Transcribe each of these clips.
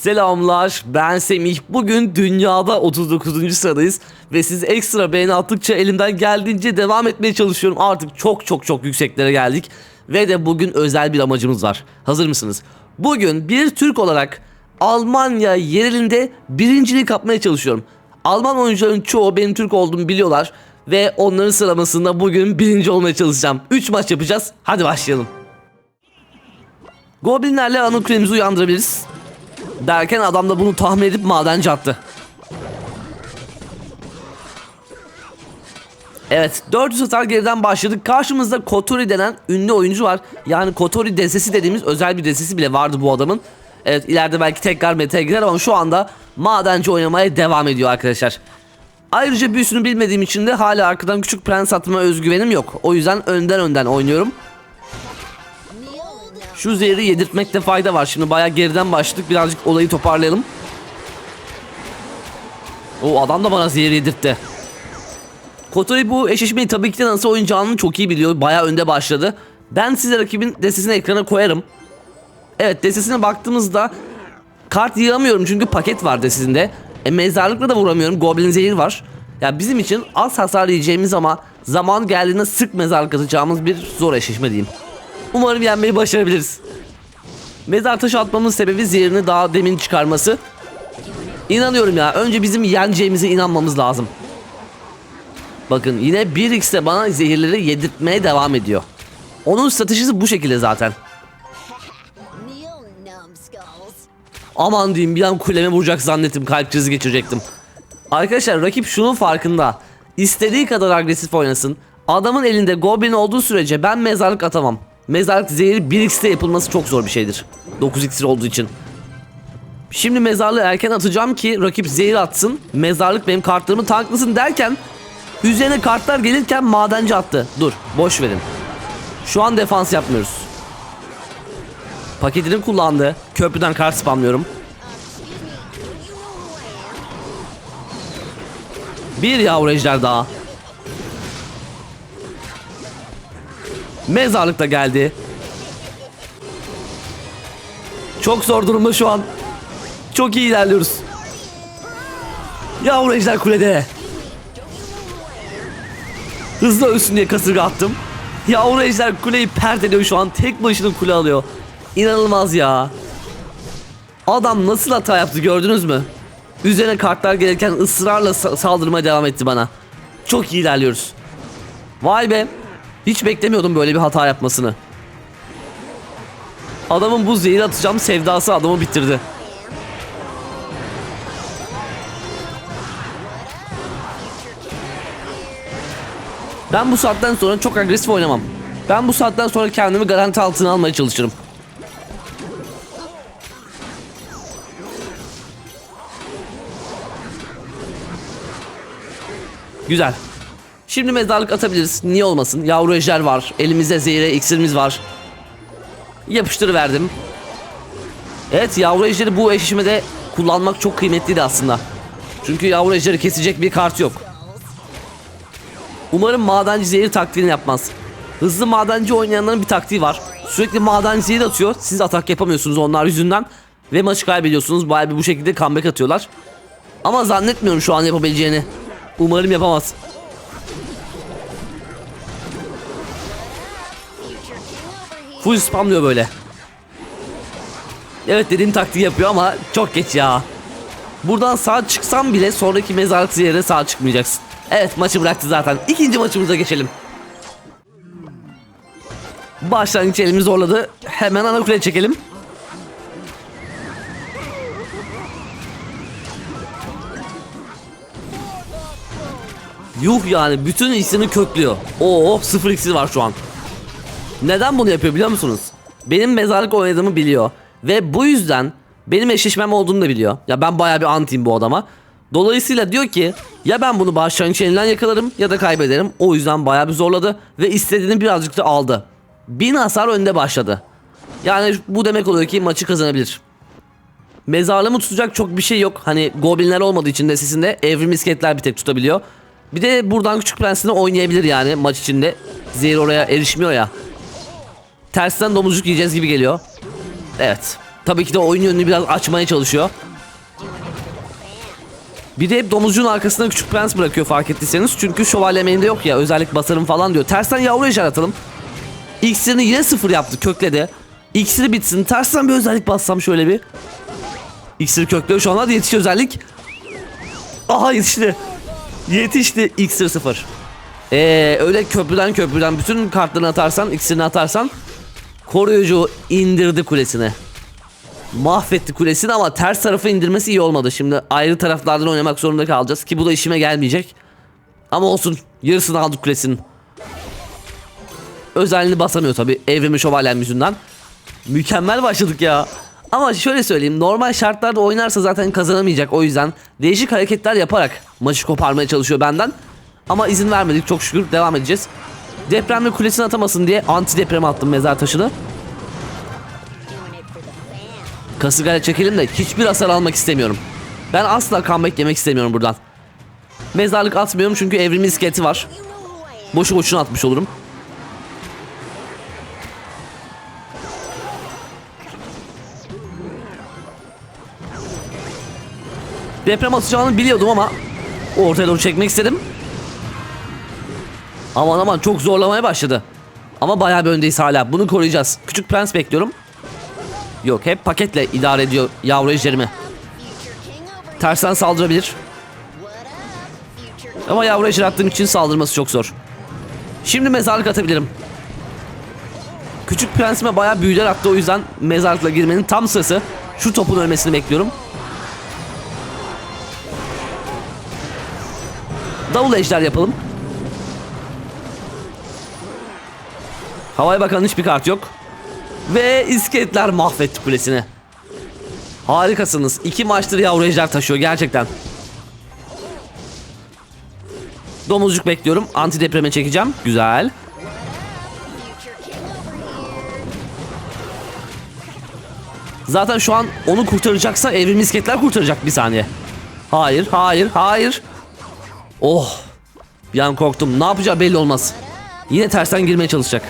Selamlar ben Semih. Bugün dünyada 39. sıradayız ve siz ekstra beğeni attıkça elimden geldiğince devam etmeye çalışıyorum. Artık çok çok çok yükseklere geldik ve de bugün özel bir amacımız var. Hazır mısınız? Bugün bir Türk olarak Almanya yerelinde birinciliği kapmaya çalışıyorum. Alman oyuncuların çoğu benim Türk olduğumu biliyorlar ve onların sıralamasında bugün birinci olmaya çalışacağım. 3 maç yapacağız. Hadi başlayalım. Goblinlerle ana kulemizi uyandırabiliriz. Derken adam da bunu tahmin edip madenci attı. Evet 400 hasar geriden başladık. Karşımızda Kotori denen ünlü oyuncu var. Yani Kotori desesi dediğimiz özel bir desesi bile vardı bu adamın. Evet ileride belki tekrar meta'ya girer ama şu anda madenci oynamaya devam ediyor arkadaşlar. Ayrıca büyüsünü bilmediğim için de hala arkadan küçük prens atma özgüvenim yok. O yüzden önden önden oynuyorum. Şu zehri yedirtmekte fayda var. Şimdi bayağı geriden başladık. Birazcık olayı toparlayalım. O adam da bana zehir yedirtti. Kotori bu eşleşmeyi tabii ki de nasıl oynayacağını çok iyi biliyor. Bayağı önde başladı. Ben size rakibin destesini ekrana koyarım. Evet destesine baktığımızda kart yığamıyorum çünkü paket var destesinde. E, mezarlıkla da vuramıyorum. Goblin zehir var. Ya bizim için az hasar yiyeceğimiz ama zaman geldiğinde sık mezarlık atacağımız bir zor eşleşme diyeyim. Umarım yenmeyi başarabiliriz. Mezar taşı atmamın sebebi zehirini daha demin çıkarması. İnanıyorum ya. Önce bizim yeneceğimize inanmamız lazım. Bakın yine 1x'te bana zehirleri yedirtmeye devam ediyor. Onun stratejisi bu şekilde zaten. Aman diyeyim bir an kuleme vuracak zannettim kalp krizi geçirecektim. Arkadaşlar rakip şunun farkında. İstediği kadar agresif oynasın. Adamın elinde goblin olduğu sürece ben mezarlık atamam. Mezarlık zehri 1x'te yapılması çok zor bir şeydir. 9 iksir olduğu için. Şimdi mezarlığı erken atacağım ki rakip zehir atsın. Mezarlık benim kartlarımı tanklasın derken üzerine kartlar gelirken madenci attı. Dur boş verin. Şu an defans yapmıyoruz. Paketini kullandı. Köprüden kart spamlıyorum. Bir yavru ejder daha. Mezarlık da geldi. Çok zor durumda şu an. Çok iyi ilerliyoruz. Yavru ejder kulede. Hızlı ölsün diye kasırga attım. Yavru ejder kuleyi perdeliyor şu an. Tek başına kule alıyor. İnanılmaz ya. Adam nasıl hata yaptı gördünüz mü? Üzerine kartlar gelirken ısrarla sa- saldırmaya devam etti bana. Çok iyi ilerliyoruz. Vay be. Hiç beklemiyordum böyle bir hata yapmasını. Adamın bu zehir atacağım sevdası adamı bitirdi. Ben bu saatten sonra çok agresif oynamam. Ben bu saatten sonra kendimi garanti altına almaya çalışırım. Güzel. Şimdi mezarlık atabiliriz. Niye olmasın? Yavru ejder var. Elimizde zehire iksirimiz var. Yapıştırıverdim. Evet yavru ejderi bu eşleşmede kullanmak çok kıymetliydi aslında. Çünkü yavru ejderi kesecek bir kart yok. Umarım madenci zehir taktiğini yapmaz. Hızlı madenci oynayanların bir taktiği var. Sürekli madenci zehir atıyor. Siz atak yapamıyorsunuz onlar yüzünden. Ve maçı kaybediyorsunuz. Bayağı bir bu şekilde comeback atıyorlar. Ama zannetmiyorum şu an yapabileceğini. Umarım yapamaz. Full spamlıyor böyle. Evet dediğim taktiği yapıyor ama çok geç ya. Buradan sağ çıksam bile sonraki mezarlık ziyarete sağ çıkmayacaksın. Evet maçı bıraktı zaten. İkinci maçımıza geçelim. Başlangıç elimi zorladı. Hemen ana kule çekelim. Yuh yani bütün isini köklüyor. Oo sıfır iksir var şu an. Neden bunu yapıyor biliyor musunuz? Benim mezarlık oynadığımı biliyor. Ve bu yüzden benim eşleşmem olduğunu da biliyor. Ya ben baya bir antiyim bu adama. Dolayısıyla diyor ki ya ben bunu başlangıç elinden yakalarım ya da kaybederim. O yüzden baya bir zorladı ve istediğini birazcık da aldı. Bin hasar önde başladı. Yani bu demek oluyor ki maçı kazanabilir. Mezarlığımı tutacak çok bir şey yok. Hani goblinler olmadığı için de sesinde evrim isketler bir tek tutabiliyor. Bir de buradan küçük prensini oynayabilir yani maç içinde. Zehir oraya erişmiyor ya. Tersten domuzcuk yiyeceğiz gibi geliyor. Evet. Tabii ki de oyun yönünü biraz açmaya çalışıyor. Bir de hep domuzcuğun arkasına küçük prens bırakıyor fark ettiyseniz. Çünkü şövalye main'de yok ya özellik basarım falan diyor. Tersten yavru ejder atalım. İksirini yine sıfır yaptı kökledi. İksiri bitsin. Tersten bir özellik bassam şöyle bir. İksir köklüyor şu an hadi yetişiyor özellik. Aha yetişti. Yetişti iksir sıfır. Ee, öyle köprüden köprüden bütün kartlarını atarsan, iksirini atarsan koruyucu indirdi kulesine. Mahvetti kulesini ama ters tarafa indirmesi iyi olmadı. Şimdi ayrı taraflardan oynamak zorunda kalacağız ki bu da işime gelmeyecek. Ama olsun yarısını aldık kulesinin. Özelliğini basamıyor tabi evrimi şövalyen yüzünden. Mükemmel başladık ya. Ama şöyle söyleyeyim normal şartlarda oynarsa zaten kazanamayacak o yüzden değişik hareketler yaparak maçı koparmaya çalışıyor benden. Ama izin vermedik çok şükür devam edeceğiz. Depremle kulesini atamasın diye anti deprem attım mezar taşını. Kasırgayla çekelim de hiçbir hasar almak istemiyorum. Ben asla comeback yemek istemiyorum buradan. Mezarlık atmıyorum çünkü evrimin iskeleti var. Boşu boşuna atmış olurum. Deprem atacağını biliyordum ama ortaya doğru çekmek istedim. Aman aman çok zorlamaya başladı. Ama bayağı bir öndeyiz hala. Bunu koruyacağız. Küçük prens bekliyorum. Yok hep paketle idare ediyor yavru ejderimi. Tersten saldırabilir. Ama yavru ejder attığım için saldırması çok zor. Şimdi mezarlık atabilirim. Küçük prensime bayağı büyüler attı o yüzden mezarlıkla girmenin tam sırası. Şu topun ölmesini bekliyorum. Davul ejder yapalım. Havaya bakan hiçbir kart yok. Ve iskeletler mahvetti kulesini. Harikasınız. İki maçtır yavru ejder taşıyor gerçekten. Domuzcuk bekliyorum. Anti depreme çekeceğim. Güzel. Zaten şu an onu kurtaracaksa evrim misketler kurtaracak bir saniye. Hayır, hayır, hayır. Oh. Bir an korktum. Ne yapacağı belli olmaz. Yine tersten girmeye çalışacak.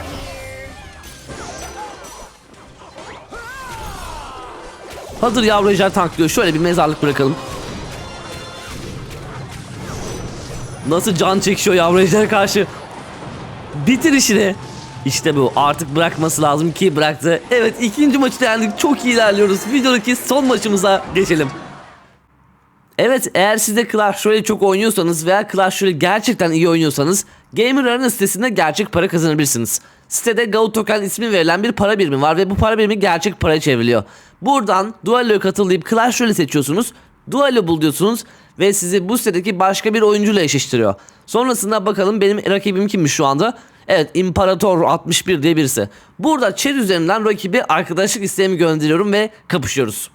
Hazır yavru ejder tanklıyor. Şöyle bir mezarlık bırakalım. Nasıl can çekişiyor yavru ejder karşı. Bitir işini. İşte bu artık bırakması lazım ki bıraktı. Evet ikinci maçı da yendik çok iyi ilerliyoruz. Videodaki son maçımıza geçelim. Evet eğer siz de Clash Royale çok oynuyorsanız veya Clash Royale gerçekten iyi oynuyorsanız Gamer Arena sitesinde gerçek para kazanabilirsiniz. Sitede Gold Token ismi verilen bir para birimi var ve bu para birimi gerçek paraya çevriliyor. Buradan Duello'ya katıl deyip Clash Royale seçiyorsunuz. Duello bul diyorsunuz ve sizi bu sitedeki başka bir oyuncuyla eşleştiriyor. Sonrasında bakalım benim rakibim kimmiş şu anda? Evet İmparator 61 diye birisi. Burada chat üzerinden rakibi arkadaşlık isteğimi gönderiyorum ve kapışıyoruz.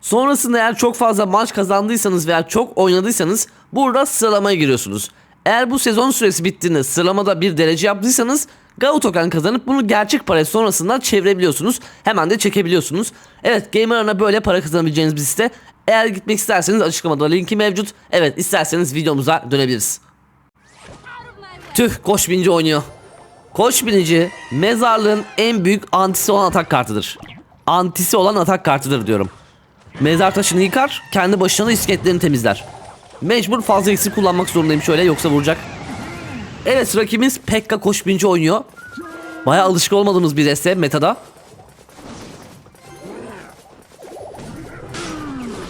Sonrasında eğer çok fazla maç kazandıysanız veya çok oynadıysanız burada sıralamaya giriyorsunuz. Eğer bu sezon süresi bittiğinde sıralamada bir derece yaptıysanız Gao kazanıp bunu gerçek para sonrasında çevirebiliyorsunuz. Hemen de çekebiliyorsunuz. Evet Gamer Arena böyle para kazanabileceğiniz bir site. Eğer gitmek isterseniz açıklamada linki mevcut. Evet isterseniz videomuza dönebiliriz. Tüh koç binici oynuyor. Koç binici mezarlığın en büyük antisi olan atak kartıdır. Antisi olan atak kartıdır diyorum. Mezar taşını yıkar, kendi başına da iskeletlerini temizler. Mecbur fazla eksik kullanmak zorundayım şöyle yoksa vuracak. Evet rakibimiz Pekka koç binici oynuyor. Baya alışık olmadığımız bir deste metada.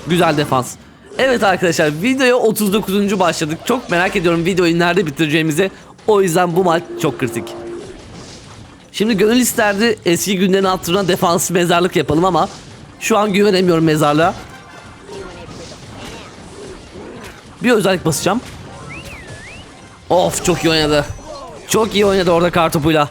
Güzel defans. Evet arkadaşlar videoya 39. başladık. Çok merak ediyorum videoyu nerede bitireceğimizi. O yüzden bu maç çok kritik. Şimdi gönül isterdi eski günlerini hatırına defans mezarlık yapalım ama şu an güvenemiyorum mezarlığa. Bir özellik basacağım. Of çok iyi oynadı. Çok iyi oynadı orada kartopuyla.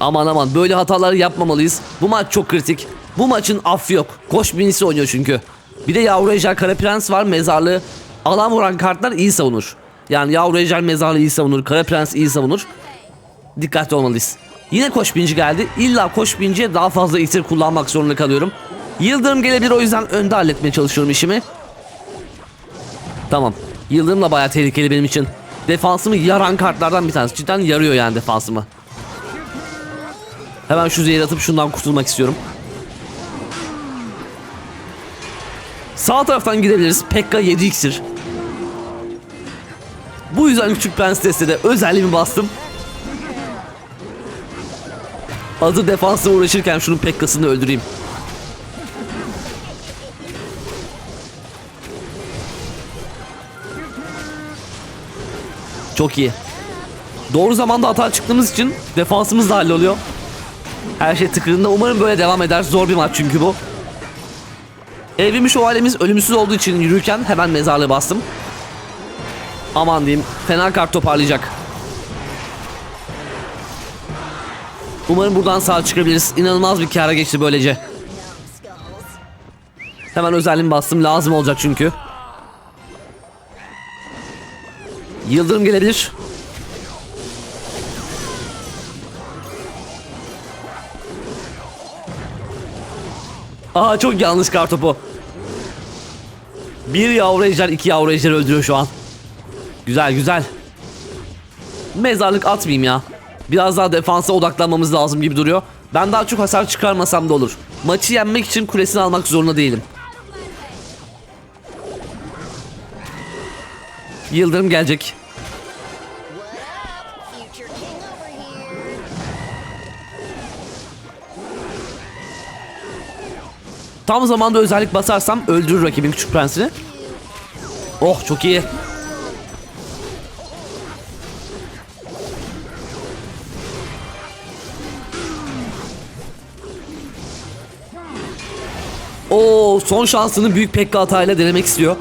Aman aman böyle hataları yapmamalıyız. Bu maç çok kritik. Bu maçın affı yok. Koş binisi oynuyor çünkü. Bir de yavru ejder kara prens var mezarlığı. Alan vuran kartlar iyi savunur. Yani yavru ejder mezarlığı iyi savunur. Kara prens iyi savunur. Dikkatli olmalıyız. Yine koş binci geldi. İlla koş binciye daha fazla itir kullanmak zorunda kalıyorum. Yıldırım gelebilir o yüzden önde halletmeye çalışıyorum işimi. Tamam. Yıldırım da bayağı tehlikeli benim için. Defansımı yaran kartlardan bir tanesi. Cidden yarıyor yani defansımı. Hemen şu zehri atıp şundan kurtulmak istiyorum. Sağ taraftan gidebiliriz. Pekka 7 iksir. Bu yüzden küçük prensesle de özelliğimi bastım. Hazır defansla uğraşırken şunun Pekka'sını öldüreyim. Çok iyi. Doğru zamanda hata çıktığımız için defansımız da halloluyor. Her şey tıkırında. Umarım böyle devam eder. Zor bir maç çünkü bu. Evrimli şövalyemiz ölümsüz olduğu için yürürken hemen mezarlığı bastım. Aman diyeyim. Fena kart toparlayacak. Umarım buradan sağ çıkabiliriz. İnanılmaz bir kara geçti böylece. Hemen özelliğimi bastım. Lazım olacak çünkü. Yıldırım gelebilir. Aa çok yanlış kartopu. Bir yavru ejder, iki yavru ejder öldürüyor şu an. Güzel güzel. Mezarlık atmayayım ya. Biraz daha defansa odaklanmamız lazım gibi duruyor. Ben daha çok hasar çıkarmasam da olur. Maçı yenmek için kulesini almak zorunda değilim. Yıldırım gelecek. Tam zamanda özellik basarsam öldürür rakibin küçük prensini. Oh çok iyi. Oo son şansını büyük Pekka hatayla denemek istiyor.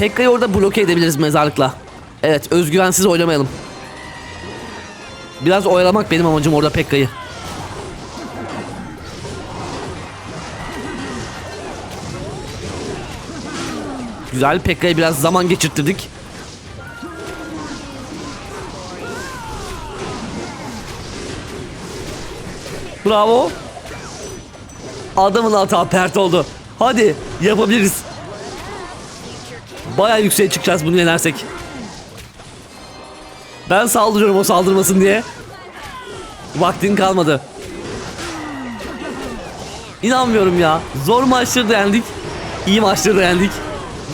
Pekka'yı orada bloke edebiliriz mezarlıkla. Evet özgüvensiz oynamayalım. Biraz oyalamak benim amacım orada Pekka'yı. Güzel Pekka'ya biraz zaman geçirttirdik. Bravo. Adamın hata pert oldu. Hadi yapabiliriz. Baya yükseğe çıkacağız bunu yenersek. Ben saldırıyorum o saldırmasın diye. Vaktin kalmadı. İnanmıyorum ya. Zor maçları da yendik. İyi maçları da yendik.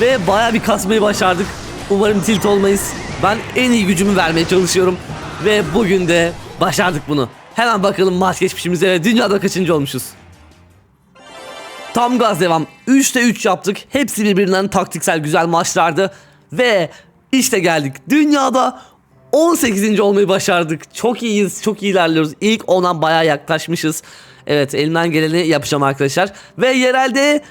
Ve baya bir kasmayı başardık. Umarım tilt olmayız. Ben en iyi gücümü vermeye çalışıyorum. Ve bugün de başardık bunu. Hemen bakalım maç geçmişimize ve dünyada kaçıncı olmuşuz. Tam gaz devam. 3'te 3 yaptık. Hepsi birbirinden taktiksel güzel maçlardı. Ve işte geldik. Dünyada 18. olmayı başardık. Çok iyiyiz. Çok iyi ilerliyoruz. İlk 10'a bayağı yaklaşmışız. Evet elimden geleni yapacağım arkadaşlar. Ve yerelde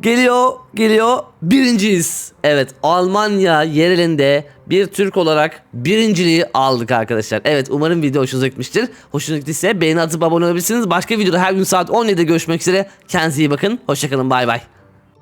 Geliyor, geliyor. Birinciyiz. Evet, Almanya yerelinde bir Türk olarak birinciliği aldık arkadaşlar. Evet, umarım video hoşunuza gitmiştir. Hoşunuza gittiyse beğeni atıp abone olabilirsiniz. Başka videoda her gün saat 17'de görüşmek üzere. Kendinize iyi bakın. Hoşçakalın, bay bay.